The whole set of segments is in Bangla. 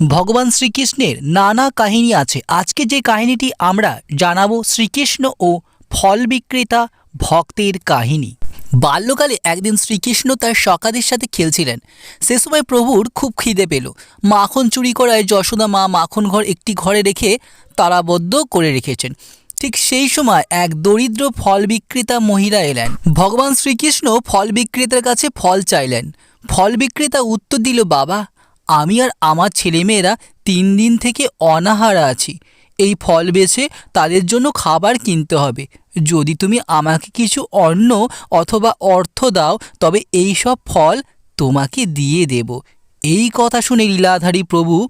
ভগবান শ্রীকৃষ্ণের নানা কাহিনী আছে। আজকে যে কাহিনীটি আমরা জানাব শ্রীকৃষ্ণ ও ফল বিক্রেতা ভক্তের কাহিনী। বাল্যকালে একদিন শ্রীকৃষ্ণ তার সকাদের সাথে খেলছিলেন। সে সময় প্রভুর খুব খিদে পেল। মাখন চুরি করায় যশোদা মা মাখন ঘর একটি ঘরে রেখে তারাবদ্ধ করে রেখেছেন। ঠিক সেই সময় এক দরিদ্র ফল বিক্রেতা মহিলা এলেন। ভগবান শ্রীকৃষ্ণ ফল বিক্রেতার কাছে ফল চাইলেন। ফল বিক্রেতা উত্তর দিল, বাবা আমি আর আমার ছেলেমেয়েরা তিন দিন থেকে অনাহারা আছি। এই ফল বেছে তাদের জন্য খাবার কিনতে হবে। যদি তুমি আমাকে কিছু অন্ন অথবা অর্থ দাও, তবে এই সব ফল তোমাকে দিয়ে দেব। এই কথা শুনে লীলাধারী প্রভু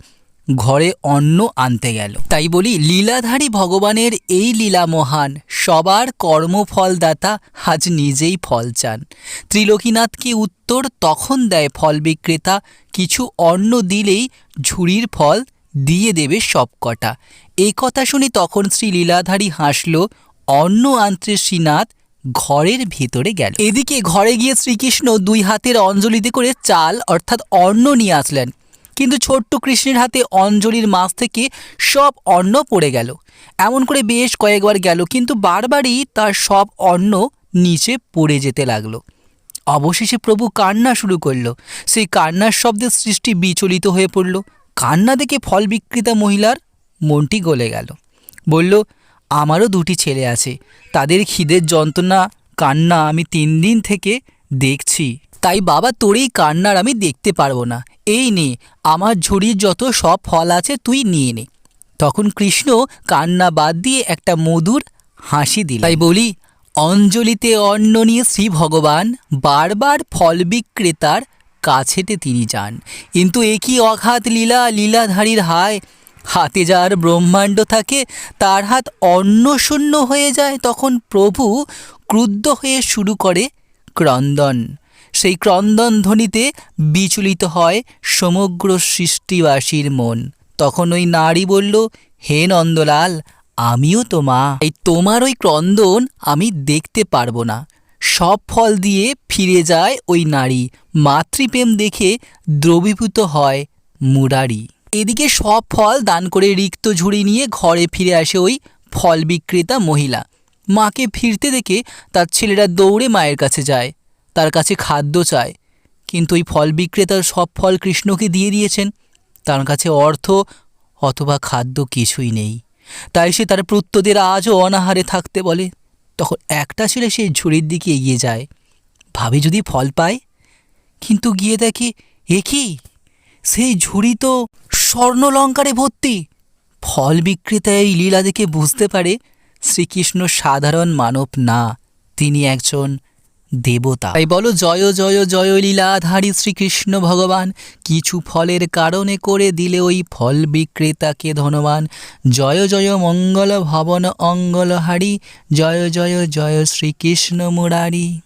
ঘরে অন্ন আনতে গেল। তাই বলি লীলাধারী ভগবানের এই লীলা মহান, সবার কর্মফলদাতা আজ নিজেই ফল চান। ত্রিলোকীনাথকে উত্তর তখন দেয় ফল বিক্রেতা, কিছু অন্ন দিলেই ঝুড়ির ফল দিয়ে দেবে সবকটা। এই কথা শুনে তখন শ্রী লীলাধারী হাসল, অন্ন আনতে শ্রীনাথ ঘরের ভেতরে গেল। এদিকে ঘরে গিয়ে শ্রীকৃষ্ণ দুই হাতের অঞ্জলিতে করে চাল অর্থাৎ অন্ন নিয়ে আসলেন। কিন্তু ছোট্ট কৃষ্ণের হাতে অঞ্জলির মাছ থেকে সব অন্ন পড়ে গেল। এমন করে বেশ কয়েকবার গেল, কিন্তু বারবারই তার সব অন্ন নিচে পড়ে যেতে লাগল। অবশেষে প্রভু কান্না শুরু করল। সেই কান্নার শব্দে সৃষ্টি বিচলিত হয়ে পড়ল। কান্না দেখে ফল বিক্রেতা মহিলার মনটি গলে গেল। বলল, আমারও দুটি ছেলে আছে। তাদের খিদের যন্ত্রণা, কান্না আমি তিন দিন থেকে দেখছি। তাই বাবা তোর এই কান্নার আমি দেখতে পারব না। এই নে, আমার ঝুড়ির যত সব ফল আছে তুই নিয়ে নে। তখন কৃষ্ণ কান্না বাদ দিয়ে একটা মধুর হাসি দিল তাই বলি, অঞ্জলিতে অন্ন নিয়ে শ্রী ভগবান বারবার ফল বিক্রেতার কাছেতে তিনি যান। কিন্তু একই অঘাত লীলা, লীলাধারীর হায়? হাতে যার ব্রহ্মাণ্ড থাকে, তার হাত অন্নশূন্য হয়ে যায়। তখন প্রভু ক্রুদ্ধ হয়ে শুরু করে ক্রন্দন। সেই ক্রন্দন ধ্বনিতে বিচলিত হয় সমগ্র সৃষ্টিবাসীর মন। তখন ওই নারী বলল, হে নন্দলাল, আমিও তো মা। এই তোমার ওই ক্রন্দন আমি দেখতে পারব না। সব ফল দিয়ে ফিরে যায় ওই নারী। মাতৃপ্রেম দেখে দ্রবীভূত হয় মুরারি। এদিকে সব ফল দান করে রিক্ত ঝুড়ি নিয়ে ঘরে ফিরে আসে ওই ফল বিক্রেতা মহিলা। মাকে ফিরতে দেখে তার ছেলেরা দৌড়ে মায়ের কাছে যায়। তার কাছে খাদ্য চায়। কিন্তু ওই ফল বিক্রেতার সব ফল কৃষ্ণকে দিয়ে দিয়েছেন। তার কাছে অর্থ অথবা খাদ্য কিছুই নেই। তাই সে তার প্রত্যদের আজও অনাহারে থাকতে বলে। তখন একটা ছেলে সেই ঝুড়ির দিকে এগিয়ে যায়। ভাবে, যদি ফল পায় কিন্তু গিয়ে দেখে, এ কি? সেই ঝুড়ি তো স্বর্ণলঙ্কারে ভর্তি। ফল বিক্রেতা এই লীলা দেখে বুঝতে পারে শ্রীকৃষ্ণ সাধারণ মানব না। তিনি একজন দেবতা। তাই বলো, জয় জয় জয় লীলাধারী শ্রীকৃষ্ণ ভগবান। কিছু ফলের কারণে করে দিলে ওই ফল বিক্রেতাকে ধনবান। জয় জয় মঙ্গল ভবন অঙ্গলহারি। জয় জয় জয় শ্রীকৃষ্ণ মুরারি।